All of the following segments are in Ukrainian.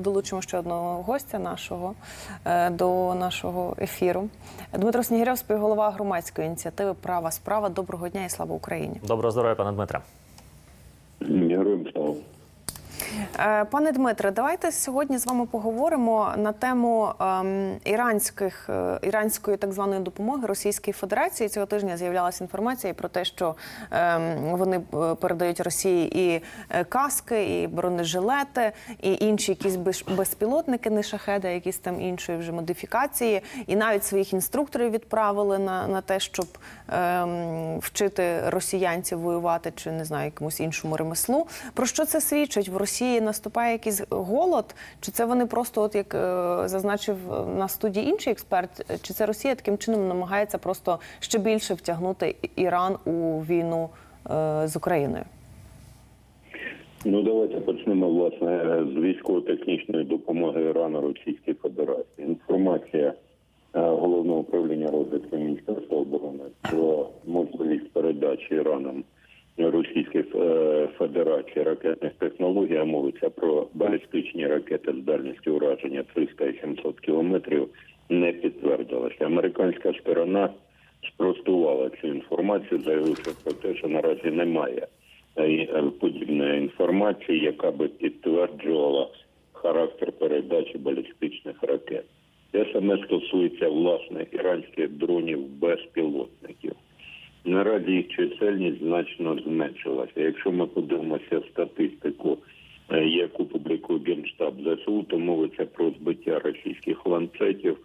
Долучимо ще одного гостя нашого е, до нашого ефіру. Дмитро Снігирьов, співголова громадської ініціативи Права справа. Доброго дня і слава Україні. Доброго здоров'я, пане Дмитре. Героям слава. Е, Пане Дмитре, давайте сьогодні з вами поговоримо на тему ем, іранських е, іранської так званої допомоги Російській Федерації. Цього тижня з'являлася інформація про те, що ем, вони е, передають Росії і каски, і бронежилети, і інші якісь без- безпілотники, не шахеди, якісь там іншої вже модифікації, і навіть своїх інструкторів відправили на, на те, щоб ем, вчити росіянців воювати чи не знаю якомусь іншому ремеслу. Про що це свідчить? В Росії наступає якийсь голод? Чи це вони просто, от як е, зазначив на студії інший експерт, чи це Росія таким чином намагається просто ще більше втягнути Іран у війну е, з Україною? Ну давайте почнемо власне з військово-технічної допомоги Ірану Російській Федерації. Інформація е, головного управління розвитку Міністерства оборони про можливість передачі Іраном Російської е, Федерації ракетних технологій а мовиться про балістичні ракети з дальністю ураження 300 і 700 кілометрів не підтвердилася. Американська сторона спростувала цю інформацію, заявивши про те, що наразі немає е, подібної інформації, яка би підтверджувала характер передачі балістичних ракет. Те саме стосується власне іранських дронів безпілотників. Наразі їх чисельність значно зменшилася. Якщо ми подивимося статистику, е, яку публікує Генштаб ЗСУ, то мовиться про збиття російських ланцетів,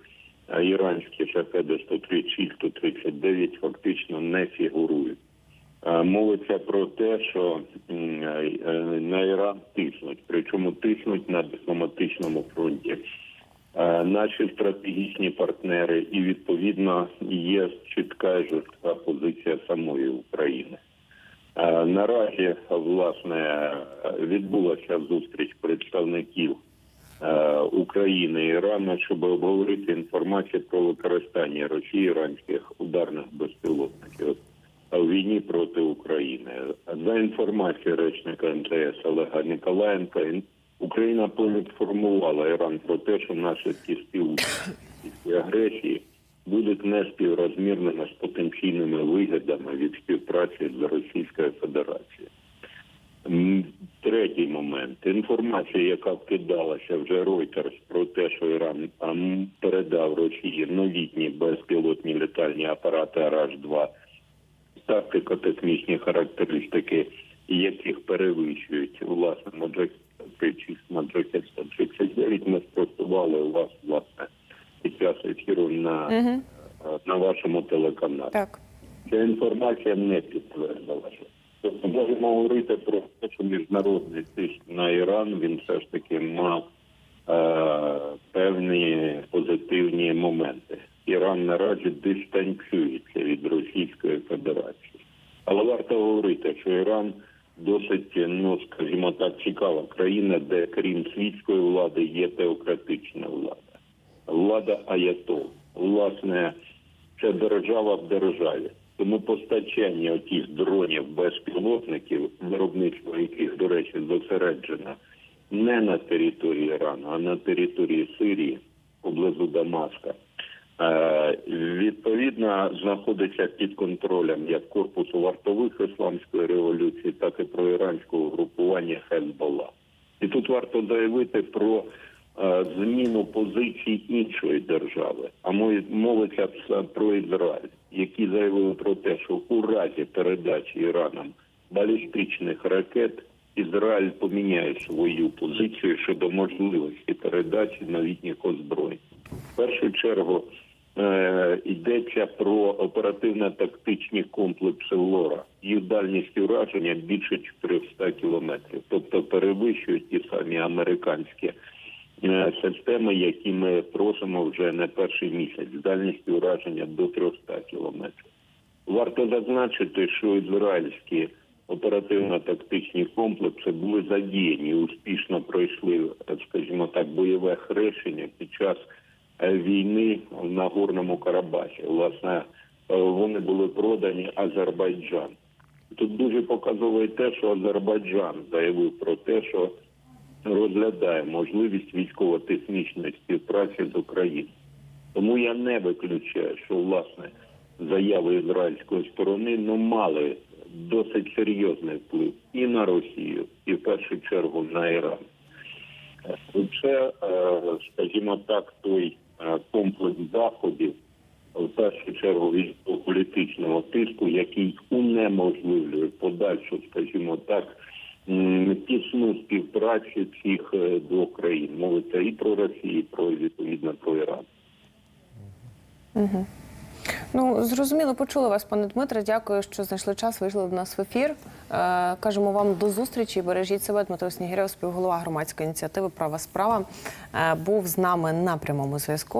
а іранські шахеди 136-139 фактично не фігурують. Мовиться про те, що е, е, на Іран тиснуть, причому тиснуть на дипломатичному фронті. Е, Наші стратегічні партнери, і відповідно є чітка жорстка позиція самої України. Е, Наразі власне відбулася зустріч представників е, України і Ірану, щоб обговорити інформацію про використання Росії іранських ударних безпілотників у війні проти України. За інформацією речника МТС Олега Ніколаєнка, Україна поінформувала Іран про те, що наші наслідки співучасті агресії будуть не співрозмірними з потенційними вигідами від співпраці з Російською Федерацією. Третій момент. Інформація, яка вкидалася вже Reuters про те, що Іран передав Росії новітні безпілотні літальні апарати Араш-2 тактико-технічні характеристики, яких перевищують власне 36, Маджик 139, ми спростували у вас власне під час ефіру на, Угу. на вашому телеканалі. Так. Ця інформація не підтвердилася. Тобто можемо говорити про те, що міжнародний тиск на Іран він все ж таки мав е, певні позитивні моменти. Іран наразі дистанціюється від Російської Федерації. Але варто говорити, що Іран досить, ну скажімо так, цікава країна, де крім світської влади є теократична влада влада аятол. Власне, це держава в державі. Тому постачання отих дронів безпілотників, виробництво яких, до речі, зосереджено не на території Ірану, а на території Сирії, поблизу Дамаска, відповідно знаходиться під контролем як корпусу вартових ісламської революції, так і про іранського групування Хезболла. І тут варто заявити про е, зміну позицій іншої держави, а мов- мовиться про Ізраїль, які заявили про те, що у разі передачі Іраном балістичних ракет Ізраїль поміняє свою позицію щодо можливості передачі новітніх озброєнь. В першу чергу е, йдеться про оперативно-тактичні комплекси ЛОРА. Їх дальність ураження більше 400 кілометрів, тобто перевищують ті самі американські е, системи, які ми просимо вже не перший місяць, з дальністю ураження до 300 кілометрів. Варто зазначити, що ізраїльські оперативно-тактичні комплекси були задіяні, успішно пройшли, е, скажімо так, бойове хрещення під час е, війни в Нагорному Карабасі. Власне, е, вони були продані Азербайджан. Тут дуже показовує те, що Азербайджан заявив про те, що розглядає можливість військово-технічної співпраці з Україною. Тому я не виключаю, що власне заяви ізраїльської сторони ну, мали досить серйозний вплив і на Росію, і в першу чергу на Іран. Це, е, скажімо так, той е, комплекс заходів, в першу чергу військово-політичного тиску, який унеможливлює подальшу, скажімо так, тісну співпрацю цих е, двох країн. Мовиться і про Росію, і про відповідно про Іран. Ну зрозуміло, почули вас, пане Дмитре. Дякую, що знайшли час. Вийшли до нас в ефір. Е, кажемо вам до зустрічі. Бережіть себе. Дмитро Снігирєв, співголова громадської ініціативи Права справа, е, був з нами на прямому зв'язку.